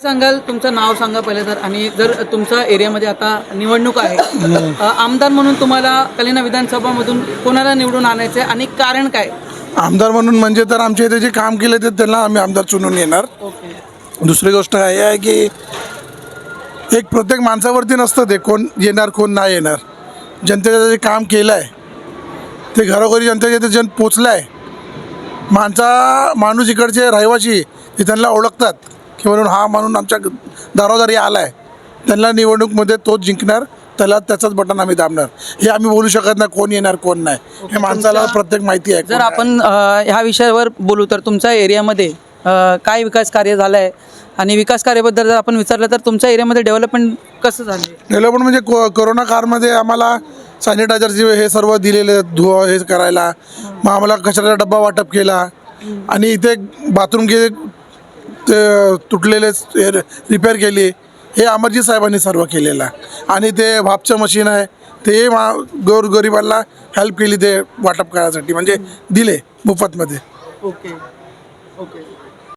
सांगाल तुमचं नाव सांगा पहिले तर. आणि जर तुमच्या एरियामध्ये आता निवडणूक आहे आमदार म्हणून तुम्हाला कलिना विधानसभामधून कोणाला निवडून आणायचं आणि कारण काय? आमदार म्हणून म्हणजे तर आमच्या इथे जे काम केले ते त्यांना आम्ही आमदार चुनून येणार. ओके. दुसरी गोष्ट हे आहे की एक प्रत्येक माणसावरती नसतं ते कोण येणार कोण नाही येणार. जनतेचं जे काम केलं आहे ते घरोघरी जनतेच्या इथे जन पोचलं आहे माणसा माणूस इकडचे रहिवासी ते त्यांना ओळखतात. की म्हणून हा म्हणून आमच्या दारोदारी आला आहे त्यांना निवडणूकमध्ये तोच जिंकणार त्याला त्याचंच बटन आम्ही दाबणार. हे आम्ही बोलू शकत नाही कोण येणार कोण नाही. हे माणसाला प्रत्येक माहिती आहे. जर आपण ह्या विषयावर बोलू तर तुमच्या एरियामध्ये काय विकास कार्य झालं आहे आणि विकास कार्याबद्दल जर आपण विचारलं तर तुमच्या एरियामध्ये डेव्हलपमेंट कसं झालं पण म्हणजे को कोरोना काळमध्ये आम्हाला सॅनिटायझरचे हे सर्व दिलेले धुवा हे करायला मग आम्हाला कचऱ्याचा डब्बा वाटप केला. आणि इथे बाथरूम ते तुटलेले रिपेअर केली. हे अमरजी साहेबांनी सर्व केलेलं आहे. आणि ते भापचं मशीन आहे. ते मा गोरगरिबांना हेल्प केली ते वाटप करायसाठी म्हणजे दिले मोफतमध्ये. Okay okay